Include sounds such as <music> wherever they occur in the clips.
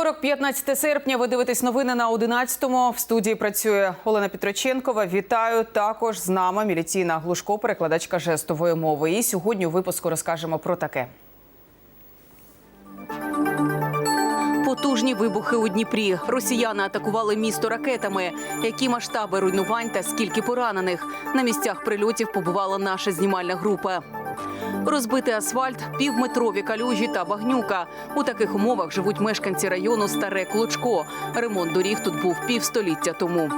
Вівторок, 15 серпня. Ви дивитесь новини на 11-му. В студії працює Олена Петроченкова. Вітаю також з нами міліційна Глушко, перекладачка жестової мови. І сьогодні у випуску розкажемо про таке. Потужні вибухи у Дніпрі. Росіяни атакували місто ракетами. Які масштаби руйнувань та скільки поранених на місцях прильотів побувала наша знімальна група. Розбитий асфальт, півметрові калюжі та багнюка. У таких умовах живуть мешканці району Старе Клочко. Ремонт доріг тут був півстоліття тому.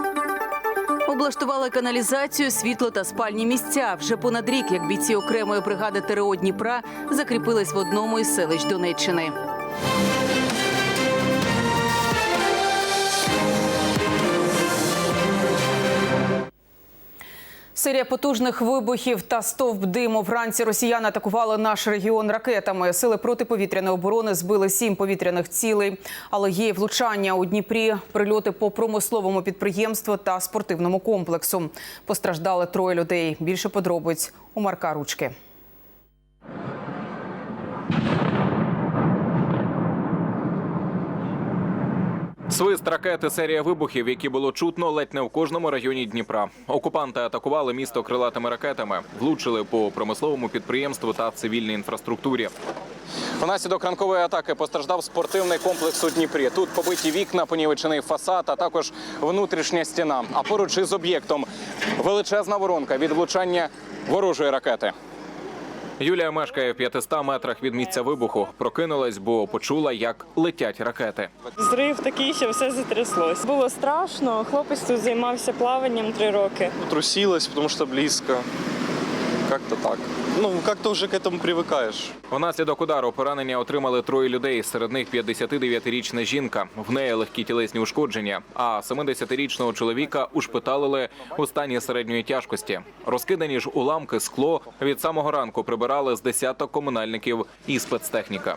Облаштували каналізацію, світло та спальні місця. Вже понад рік, як бійці окремої бригади ТРО Дніпра закріпились в одному із селищ Донеччини. Серія потужних вибухів та стовп диму. Вранці росіяни атакували наш регіон ракетами. Сили протиповітряної оборони збили сім повітряних цілей. Але є влучання у Дніпрі, прильоти по промисловому підприємству та спортивному комплексу. Постраждали троє людей. Більше подробиць у Марка Ручки. Свист ракети, серія вибухів, які було чутно ледь не в кожному районі Дніпра. Окупанти атакували місто крилатими ракетами, влучили по промисловому підприємству та цивільній інфраструктурі. Внаслідок ранкової атаки постраждав спортивний комплекс у Дніпрі. Тут побиті вікна, понівечений фасад, а також внутрішня стіна. А поруч із об'єктом величезна воронка від влучання ворожої ракети. Юлія мешкає в 500 метрах від місця вибуху. Прокинулась, бо почула, як летять ракети. Зрив такий, що все затряслось. Було страшно. Хлопець тут займався плаванням три роки. трусилась, тому що близко. Как-то так. Ну, как-то уже к этому привыкаешь. Внаслідок удару поранення отримали троє людей. Серед них 59-річна жінка. В неї легкі тілесні ушкодження. А 70-річного чоловіка ушпиталили у стані середньої тяжкості. Розкидані ж уламки, скло від самого ранку прибирали з десяток комунальників і спецтехніка.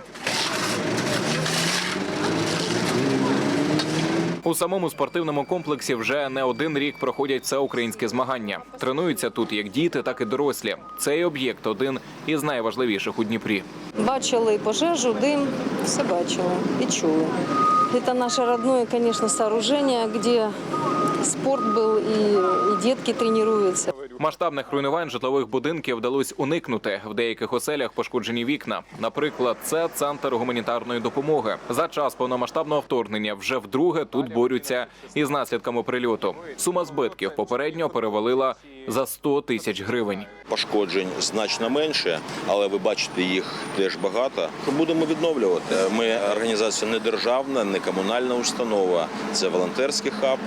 У самому спортивному комплексі вже не один рік проходять всеукраїнські змагання. Тренуються тут як діти, так і дорослі. Цей об'єкт один із найважливіших у Дніпрі. Бачили пожежу, дым, все бачили и чули. Это наше родное, конечно, сооружение, где спорт был и, и детки тренируются. Масштабних руйнувань житлових будинків вдалося уникнути. В деяких оселях пошкоджені вікна. Наприклад, це центр гуманітарної допомоги. За час повномасштабного вторгнення вже вдруге тут борються із наслідками прильоту. Сума збитків попередньо перевалила за 100 тисяч гривень. пошкоджень значно менше, але ви бачите, їх теж багато. Будемо відновлювати. Ми організація не державна, не комунальна установа, це волонтерський хаб,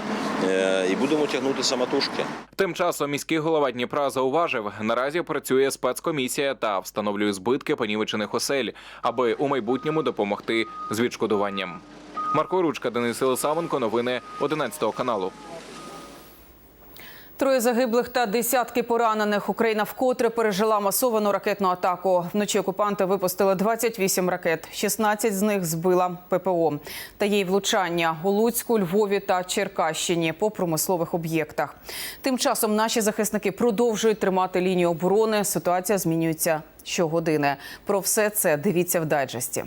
е, і будемо тягнути самотужки. Тим часом міський голова Дніпра зауважив, наразі працює спецкомісія та встановлює збитки понівечених осель, аби у майбутньому допомогти з відшкодуванням. Марко Ручка, Денис Єлисавенко, новини 11 каналу. Троє загиблих та десятки поранених. Україна вкотре пережила масовану ракетну атаку. Вночі окупанти випустили 28 ракет. 16 з них збила ППО. Та є й влучання у Луцьку, Львові та Черкащині по промислових об'єктах. Тим часом наші захисники продовжують тримати лінію оборони. Ситуація змінюється щогодини. Про все це дивіться в дайджесті.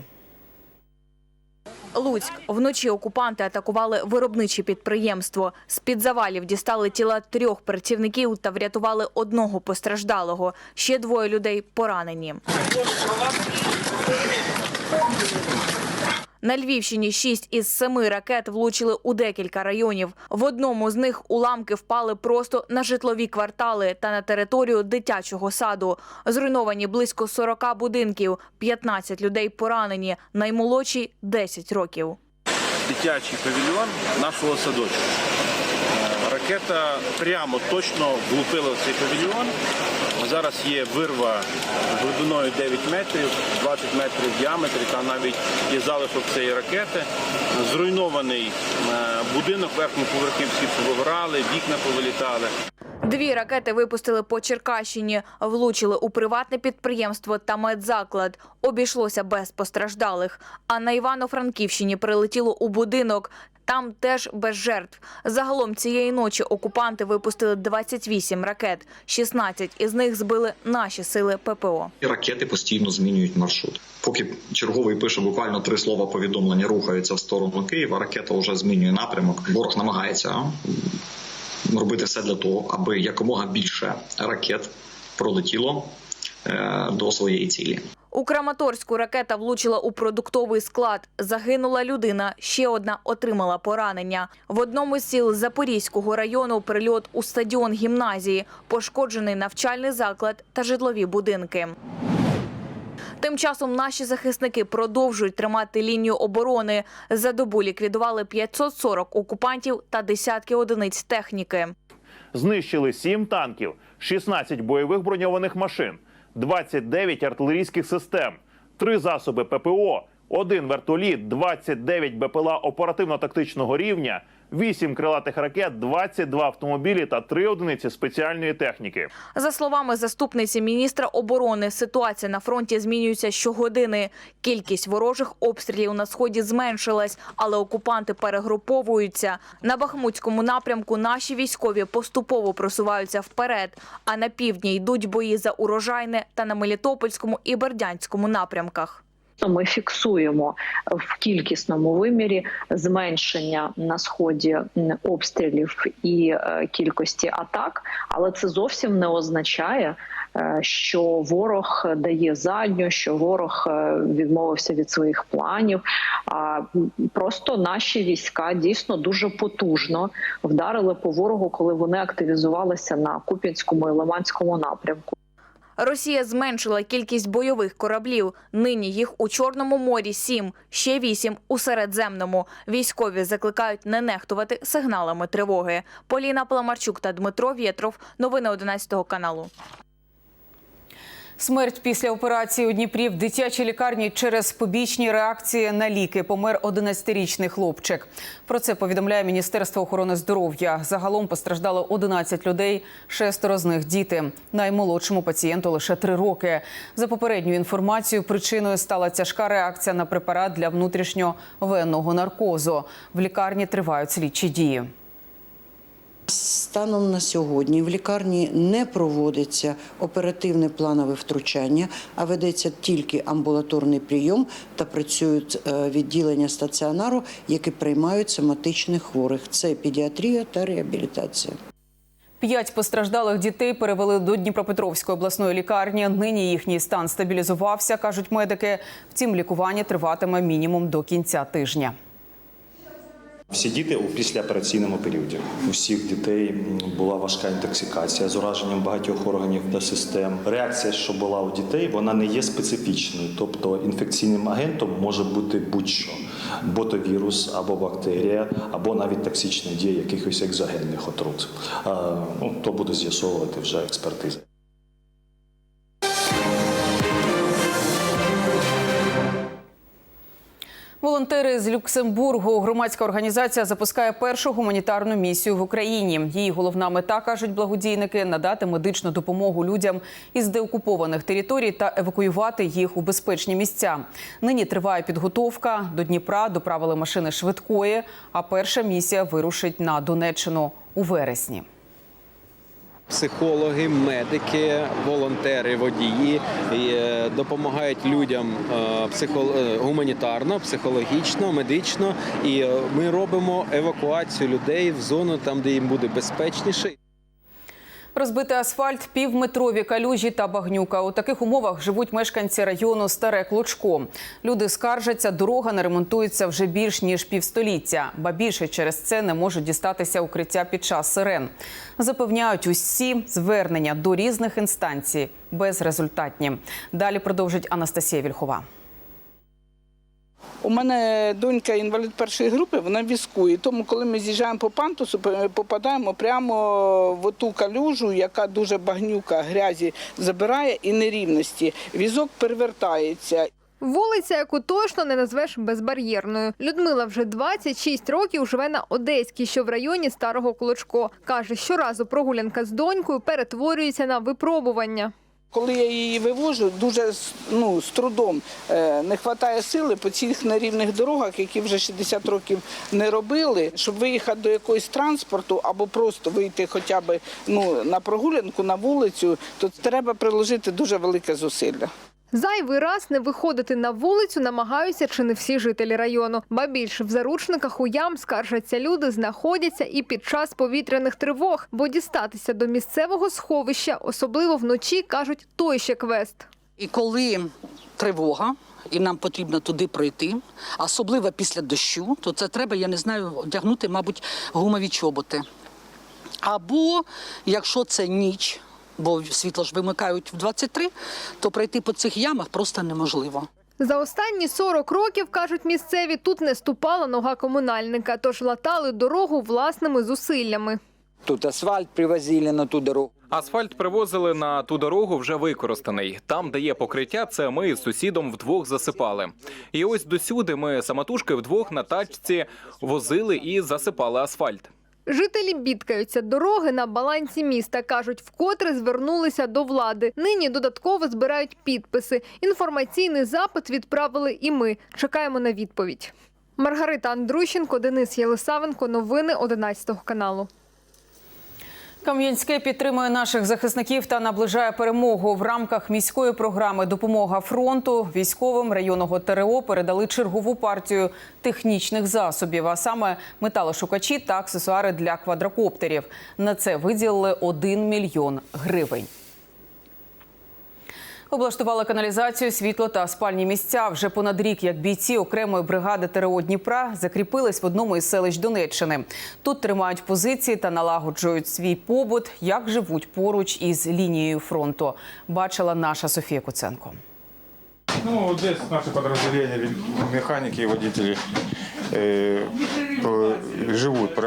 Луцьк. Вночі окупанти атакували виробниче підприємство. З-під завалів дістали тіла трьох працівників та врятували одного постраждалого. Ще двоє людей поранені. На Львівщині шість із семи ракет влучили у декілька районів. В одному з них уламки впали просто на житлові квартали та на територію дитячого саду. Зруйновані близько 40 будинків, 15 людей поранені, наймолодші – 10 років. дитячий павільйон нашого садочку. Е, Ракета прямо точно влупила цей павільйон. Зараз є вирва глибиною 9 метрів, 20 метрів в діаметрі, там навіть є залишок цієї ракети. Зруйнований е, будинок, верхні поверхи всі повигорали, вікна повилітали. Дві ракети випустили по Черкащині, влучили у приватне підприємство та медзаклад. Обійшлося без постраждалих. А на Івано-Франківщині прилетіло у будинок. Там теж без жертв. Загалом цієї ночі окупанти випустили 28 ракет. 16 із них збили наші сили ППО. Ракети постійно змінюють маршрут. Поки черговий пише буквально три слова повідомлення, рухаються в сторону Києва. Ракета вже змінює напрямок. Ворог намагається робити все для того, аби якомога більше ракет пролетіло е, до своєї цілі. У Краматорську ракета влучила у продуктовий склад. Загинула людина. Ще одна отримала поранення. В одному з сіл Запорізького району прильот у стадіон гімназії. Пошкоджений навчальний заклад та житлові будинки. Тим часом наші захисники продовжують тримати лінію оборони. За добу ліквідували 540 окупантів та десятки одиниць техніки. Знищили 7 танків, 16 бойових броньованих машин, 29 артилерійських систем, 3 засоби ППО, 1 вертоліт, 29 БПЛА оперативно-тактичного рівня, 8 крилатих ракет, 22 автомобілі та 3 одиниці спеціальної техніки. За словами заступниці міністра оборони, ситуація на фронті змінюється щогодини. Кількість ворожих обстрілів на сході зменшилась, але окупанти перегруповуються. На Бахмутському напрямку наші військові поступово просуваються вперед. А на півдні йдуть бої за урожайне та на Мелітопольському і Бердянському напрямках. Ми фіксуємо в кількісному вимірі зменшення на сході обстрілів і е, кількості атак, але це зовсім не означає, е, що ворог дає задню, що ворог е, відмовився від своїх планів. Просто наші війська дійсно дуже потужно вдарили по ворогу, коли вони активізувалися на Куп'янському і Лиманському напрямку. Росія зменшила кількість бойових кораблів. Нині їх у Чорному морі сім, ще вісім у Середземному. Військові закликають не нехтувати сигналами тривоги. Поліна Пламарчук та Дмитро Вєтров. Новини 11 каналу. Смерть після операції у Дніпрі в дитячій лікарні через побічні реакції на ліки помер 11-річний хлопчик. Про це повідомляє Міністерство охорони здоров'я. Загалом постраждало 11 людей, шестеро з них діти. Наймолодшому пацієнту лише три роки. За попередньою інформацією, причиною стала тяжка реакція на препарат для внутрішньовенного наркозу. В лікарні тривають слідчі дії. Станом на сьогодні в лікарні не проводиться оперативне планове втручання, а ведеться тільки амбулаторний прийом та працюють е, відділення стаціонару, які приймають соматичних хворих. Це педіатрія та реабілітація. П'ять постраждалих дітей перевели до Дніпропетровської обласної лікарні. Нині їхній стан стабілізувався, кажуть медики. Втім, лікування триватиме мінімум до кінця тижня. Всі діти у післяопераційному періоді. У всіх дітей була важка інтоксикація з ураженням багатьох органів та систем. Реакція, що була у дітей, вона не є специфічною. Тобто інфекційним агентом може бути будь-що ботовірус або бактерія, або навіть токсична дія якихось екзогенних отрут. Ну, то буде з'ясовувати вже експертиза. Волонтери з Люксембургу. Громадська організація запускає першу гуманітарну місію в Україні. Її головна мета кажуть благодійники надати медичну допомогу людям із деокупованих територій та евакуювати їх у безпечні місця. Нині триває підготовка до Дніпра. Доправили машини швидкої. А перша місія вирушить на Донеччину у вересні. Психологи, медики, волонтери, водії е, допомагають людям е, е, гуманітарно, психологічно, медично. І ми робимо евакуацію людей в зону там, де їм буде безпечніше. Розбитий асфальт, півметрові калюжі та багнюка. У таких умовах живуть мешканці району Старе Клочко. Люди скаржаться, дорога не ремонтується вже більш ніж півстоліття. Ба більше через це не можуть дістатися укриття під час сирен. Запевняють усі звернення до різних інстанцій безрезультатні. Далі продовжить Анастасія Вільхова. У мене донька інвалід першої групи, вона візкує. Тому, коли ми з'їжджаємо по пантусу, попадаємо прямо в ту калюжу, яка дуже багнюка, грязі забирає і нерівності. Візок перевертається. Вулиця, яку точно не назвеш безбар'єрною. Людмила вже 26 років живе на Одеській, що в районі Старого Клочко. Каже, щоразу прогулянка з донькою перетворюється на випробування. Коли я її вивожу, дуже ну, з трудом е, не вистачає сили по цих нерівних дорогах, які вже 60 років не робили. Щоб виїхати до якогось транспорту або просто вийти хоча б ну, на прогулянку, на вулицю, то треба приложити дуже велике зусилля. Зайвий раз не виходити на вулицю намагаються чи не всі жителі району. Ба більше в заручниках у ям скаржаться люди, знаходяться і під час повітряних тривог, бо дістатися до місцевого сховища, особливо вночі, кажуть, той ще квест. І коли тривога, і нам потрібно туди пройти, особливо після дощу, то це треба, я не знаю, одягнути, мабуть, гумові чоботи. Або якщо це ніч, бо світло ж вимикають в 23, то пройти по цих ямах просто неможливо. За останні 40 років, кажуть місцеві, тут не ступала нога комунальника, тож латали дорогу власними зусиллями. Тут асфальт привозили на ту дорогу. Асфальт привозили на ту дорогу вже використаний. Там, де є покриття, це ми з сусідом вдвох засипали. І ось досюди ми самотужки вдвох на тачці возили і засипали асфальт. Жителі бідкаються. Дороги на балансі міста кажуть, вкотре звернулися до влади. Нині додатково збирають підписи. Інформаційний запит відправили і ми. Чекаємо на відповідь. Маргарита Андрущенко, Денис Єлисавенко. Новини 11 каналу. Кам'янське підтримує наших захисників та наближає перемогу в рамках міської програми Допомога фронту військовим районного ТРО передали чергову партію технічних засобів, а саме металошукачі та аксесуари для квадрокоптерів. На це виділили 1 мільйон гривень. Облаштували каналізацію, світло та спальні місця. Вже понад рік, як бійці окремої бригади ТРО Дніпра закріпились в одному із селищ Донеччини. Тут тримають позиції та налагоджують свій побут, як живуть поруч із лінією фронту. Бачила наша Софія Куценко. Ну, здесь наши подразделения, механики и водители э, по- живут.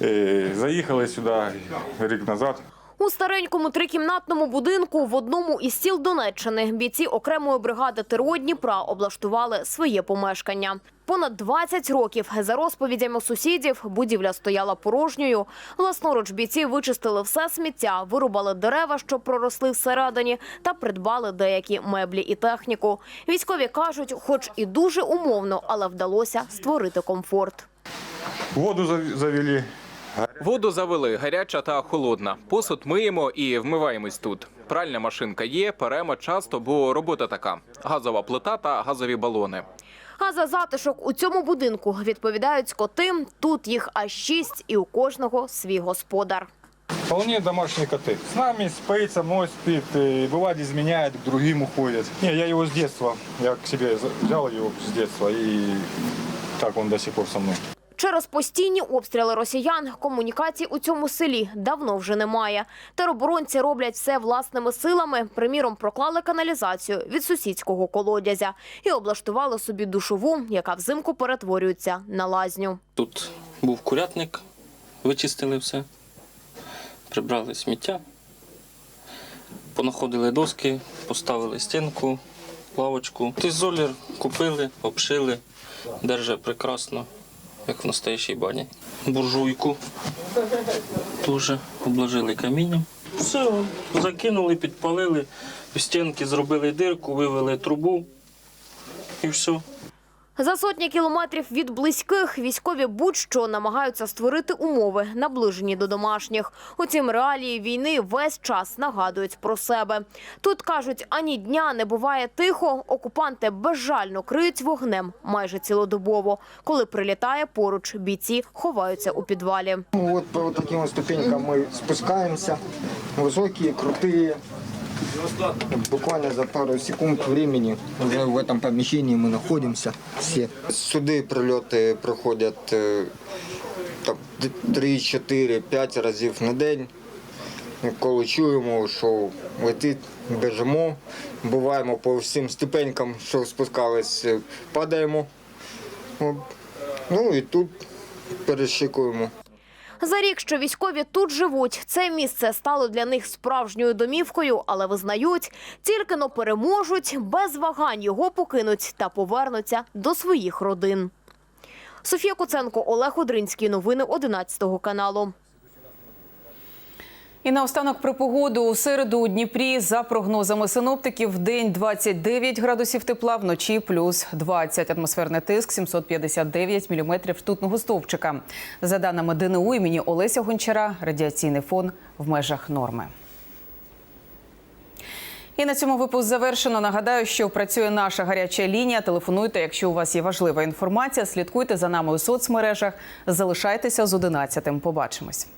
Э, <laughs> Заехали сюда рік назад. У старенькому трикімнатному будинку в одному із сіл Донеччини бійці окремої бригади ТРО Дніпра облаштували своє помешкання. Понад 20 років за розповідями сусідів будівля стояла порожньою. Власноруч бійці вичистили все сміття, вирубали дерева, що проросли всередині, та придбали деякі меблі і техніку. Військові кажуть, хоч і дуже умовно, але вдалося створити комфорт. Воду зав- завели. Воду завели гаряча та холодна. Посуд миємо і вмиваємось тут. Пральна машинка є, перемо часто, бо робота така: газова плита та газові балони. А за затишок у цьому будинку відповідають скоти. Тут їх аж шість, і у кожного свій господар. Вполне домашние коты. С нами спится, мой спит, и бывает изменяет, к другим уходит. Не, я его с детства, я к себе взял его с детства, и так он до сих пор со мной. Через постійні обстріли росіян комунікацій у цьому селі давно вже немає. Тероборонці роблять все власними силами. Приміром, проклали каналізацію від сусідського колодязя і облаштували собі душову, яка взимку перетворюється на лазню. Тут був курятник, вичистили все, прибрали сміття, понаходили доски, поставили стінку, лавочку. Тизолір купили, обшили, держа прекрасно, як в настоящій бані. Буржуйку теж обложили камінням. Все, закинули, підпалили, в стінки зробили дирку, вивели трубу і все. За сотні кілометрів від близьких військові будь-що намагаються створити умови, наближені до домашніх. Утім, реалії війни весь час нагадують про себе. Тут кажуть, ані дня не буває тихо. Окупанти безжально криють вогнем майже цілодобово. Коли прилітає поруч, бійці ховаються у підвалі. Ну, Вот по вот таким вот ступенькам мы спускаемся. Высокие, крутые. Буквально за пару секунд времени уже в этом помещении мы находимся все. Сюди прильоти проходять е, 3, 4, 5 разів на день. Коли чуємо, що летить, біжимо, буваємо по всім ступенькам, що спускались, падаємо. Ну і тут перешикуємо. За рік, що військові тут живуть, це місце стало для них справжньою домівкою, але визнають, тільки но переможуть, без вагань його покинуть та повернуться до своїх родин. Софія Куценко, Олег Одринський. Новини 11 каналу. І наостанок про погоду у середу у Дніпрі за прогнозами синоптиків в день 29 градусів тепла, вночі плюс 20. Атмосферний тиск 759 міліметрів ртутного стовпчика. За даними ДНУ імені Олеся Гончара, радіаційний фон в межах норми. І на цьому випуск завершено. Нагадаю, що працює наша гаряча лінія. Телефонуйте, якщо у вас є важлива інформація. Слідкуйте за нами у соцмережах. Залишайтеся з 11. Побачимось.